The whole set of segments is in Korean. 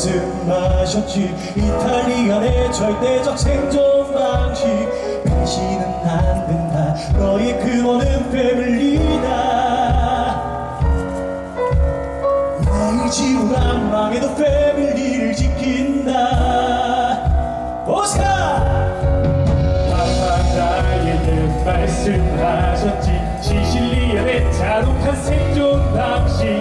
말씀하셨지. 이탈리안의 절대적 생존 방식. 배신은 안 된다. 너의 근원은 패밀리다 내일 지구랑 망해도 패밀리를 지킨다. 오스카! 나에게는 말씀하셨지. 시실리안의 잔혹한 생존 방식.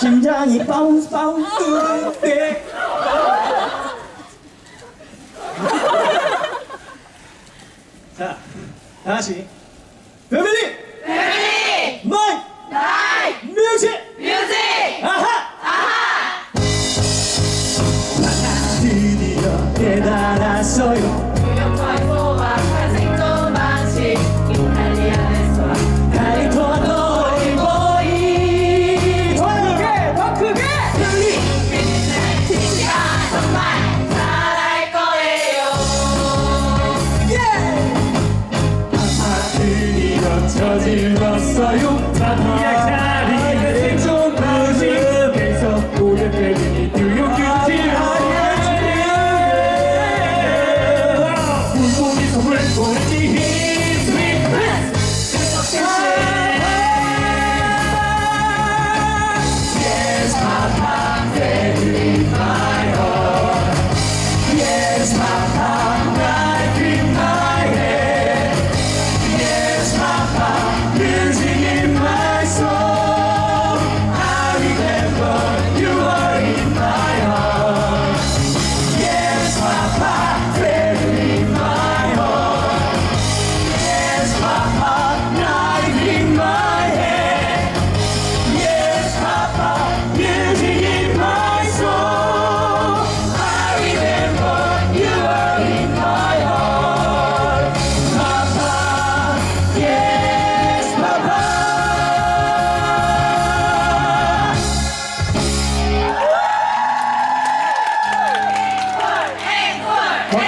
심장이 바운스 바운스. 네. 자 다시 패밀리 패밀리 마이. 마이 뮤직 뮤직 아하. 아하. 드디어 깨달았어요.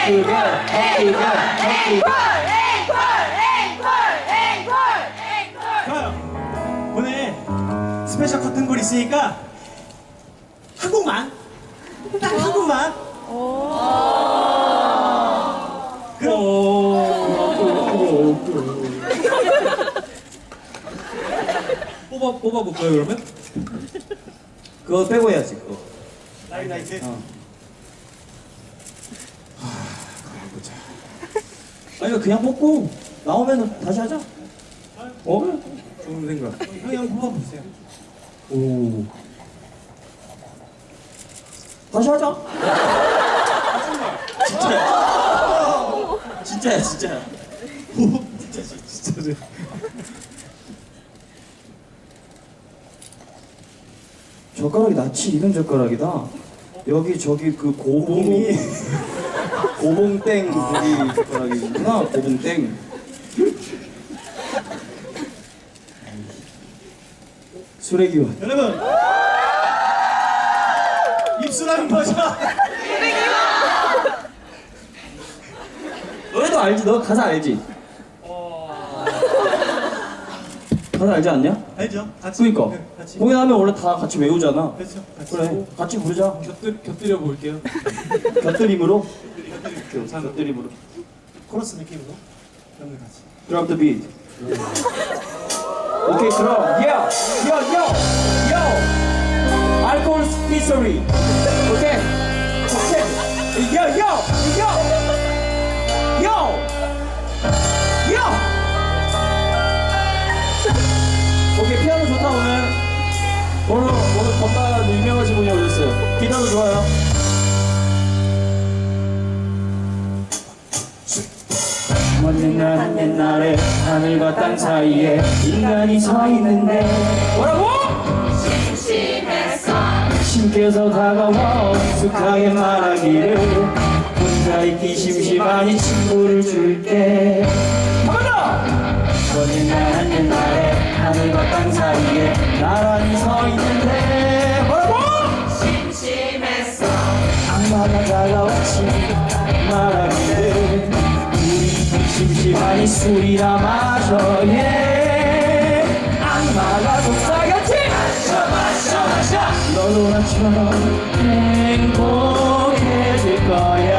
앵콜 오늘 스페셜 커튼콜 있으니까 한 곡만 딱 한 곡만 뽑아 볼까요 그러면? 그거 빼고 해야지 그거. 라이트. 어. 아니 그냥 뽑고 나오면 다시 하자. 어? 좋은 생각. 형이 한번 뽑아보세요. 오. 다시 하자. 진짜야. 진짜야, 진짜야. 진짜지, 진짜지. 젓가락이 낯이 익은 젓가락이다. 여기 저기 그 고봉이 고봉땡 거기 젓가락이구나. 고봉땡. 수레기원. 여러분! 입술하면 보자! 너네도 알지? 너 가사 알지? 가사 알지 않냐? 알죠? 같이. 그니까 네, 같이. 공연하면 원래 다 같이 외우잖아. 그렇죠. 같이. 그래, 같이 부르자. 곁들 곁들여 볼게요. 곁들임으로. 자, 곁들임으로. 코러스 느낌으로. 여러분 같이. Drop the beat. 오케이 그럼 yeah yo yo yo. Alcohol history 오케이 오케이 yo yo. Yo. Yo. Yo 오케이 피아노 좋다 오늘. 오늘 오늘 건반 유명하신 분이 오셨어요. 기타도 좋아요 먼 옛날 옛날에 하늘과 땅 사이에 인간이 서 있는데. 뭐라고? 신께서 다가와 익숙하게 말하기를. 혼자 있기 심심하니 친구를 줄게. 한번 더! 먼 옛날 옛날에 하늘과 땅 사이에 나란히 서 있는데. 뭐라고? 악마가 다가왔지. 말하기를 심심하니 술이나 마셔 예. 악마가 속삭였지? 마셔 마셔 마셔. 너도 나처럼 행복해질 거야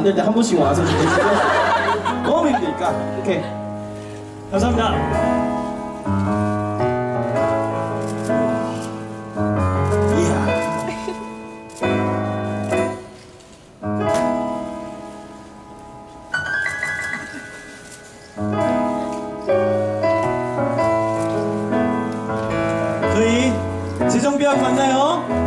만들 때 한 번씩 와서 좀 해주시고 너무 힘드니까. 오케이. 감사합니다. 저희 재정비학 맞나요?